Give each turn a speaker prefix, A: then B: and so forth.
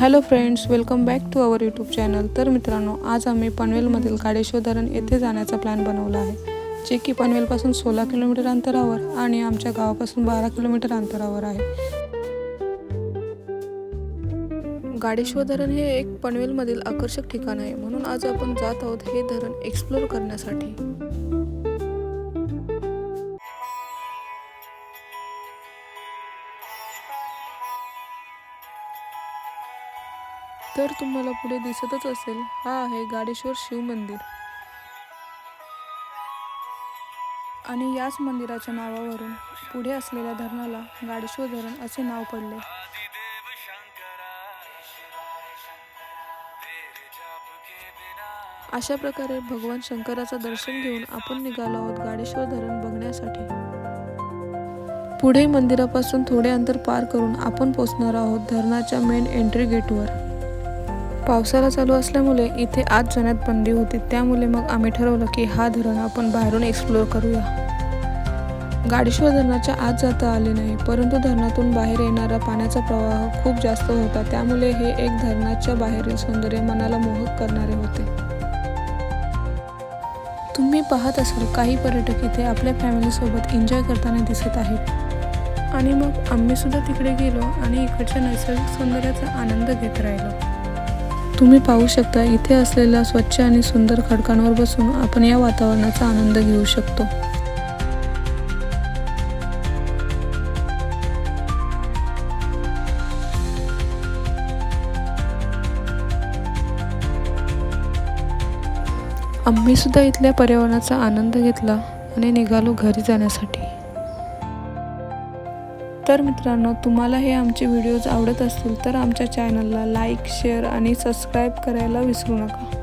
A: Hello friends welcome back to our YouTube channel. तर मित्रांनो आज आम्ही पनवेलमधील काडेश्वर धरण येथे जाण्याचा प्लॅन बनवला आहे. जे की पनवेलपासून सोळा किलोमीटर अंतरावर आणि आमच्या गावापासून बारा किलोमीटर अंतरावर आहे. गाडेश्वर धरण हे एक पनवेलमधील आकर्षक ठिकाण आहे. म्हणून आज आपण जात आहोत हे धरण एक्सप्लोर करण्यासाठी. तर तुम्हाला पुढे दिसतच असेल हा आहे गाडेश्वर शिव मंदिर. आणि याच मंदिराच्या नावावरून पुढे असलेल्या धरणाला गाडेश्वर धरण असे नाव पडले. अशा प्रकारे भगवान शंकराचं दर्शन घेऊन आपण निघालो आहोत गाडेश्वर धरण बघण्यासाठी. पुढे मंदिरापासून थोडे अंतर पार करून आपण पोहोचणार आहोत धरणाच्या मेन एंट्री गेटवर पावसाळा चालू असल्यामुळे इथे आत जाण्यात बंदी होती. त्यामुळे मग आम्ही ठरवलं की हा धरण आपण बाहेरून एक्सप्लोअर करूया. गाडीशिवाय धरणाच्या आत जाता आले नाही परंतु धरणातून बाहेर येणारा पाण्याचा प्रवाह खूप जास्त होता. त्यामुळे हे एक धरणाच्या बाहेरील सौंदर्य मनाला मोहक करणारे होते. तुम्ही पाहत असाल काही पर्यटक इथे आपल्या फॅमिलीसोबत एन्जॉय करताना दिसत आहेत. आणि मग आम्ही सुद्धा तिकडे गेलो आणि इकडच्या नैसर्गिक सौंदर्याचा आनंद घेत राहिलो. तुम्ही पाहू शकता इथे असलेल्या स्वच्छ आणि सुंदर खडकांवर बसून आपण या वातावरणाचा आनंद घेऊ शकतो. आम्ही सुद्धा इथल्या पर्यावरणाचा आनंद घेतला आणि निघालो घरी जाण्यासाठी. तर मित्रांनो तुम्हाला हे आमचे व्हिडिओज आवडत असतील तर आमच्या चॅनलला लाईक शेअर आणि सबस्क्राईब करायला विसरू नका.